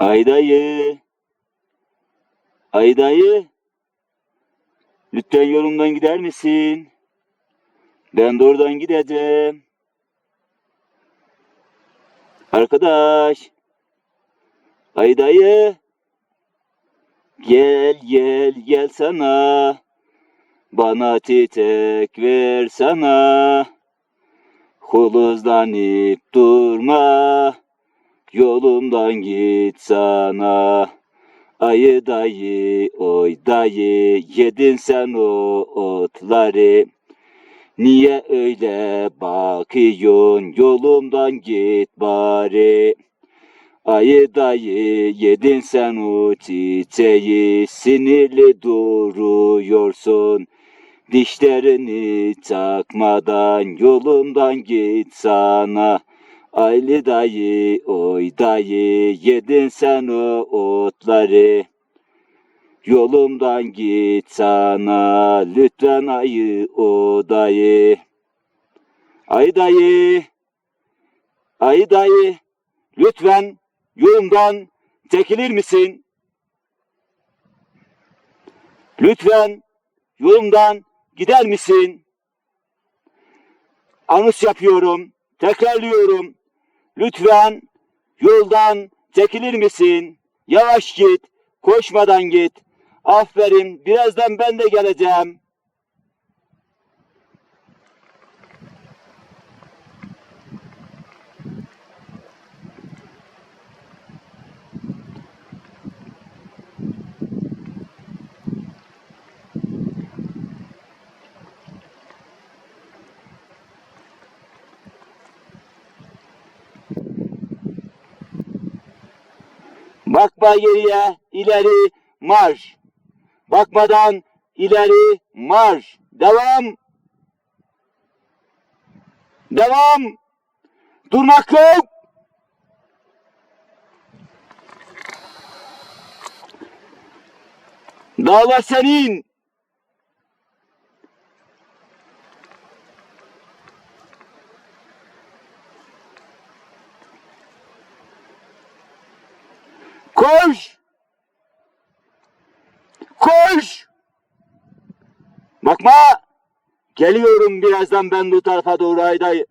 Ay dayı. Ay dayı. Lütfen yolumdan gider misin? Ben de oradan gideceğim. Arkadaş. Ay dayı. Gel gel gel sana. Bana çiçek ver sana. Huluzlanıp durma. Yolumdan git sana. Ayı dayı, oy dayı, yedin sen o otları. Niye öyle bakıyorsun, yolumdan git bari. Ayı dayı, yedin sen o çiçeği, sinirli duruyorsun. Dişlerini çakmadan, yolumdan git sana. Aylı dayı, oy dayı, yedin sen o otları. Yolumdan git sana, lütfen ayı o dayı. Ay dayı, ay dayı, lütfen yolumdan çekilir misin? Lütfen yolumdan gider misin? Anons yapıyorum, tekrarlıyorum. Lütfen yoldan çekilir misin? Yavaş git, koşmadan git. Aferin, birazdan ben de geleceğim. Bakma geriye, ileri marş. Bakmadan ileri marş. Devam. Devam. Durmak yok. Dağlar senin. Koş! Koş! Bakma! Geliyorum birazdan ben bu tarafa doğru Aydayı.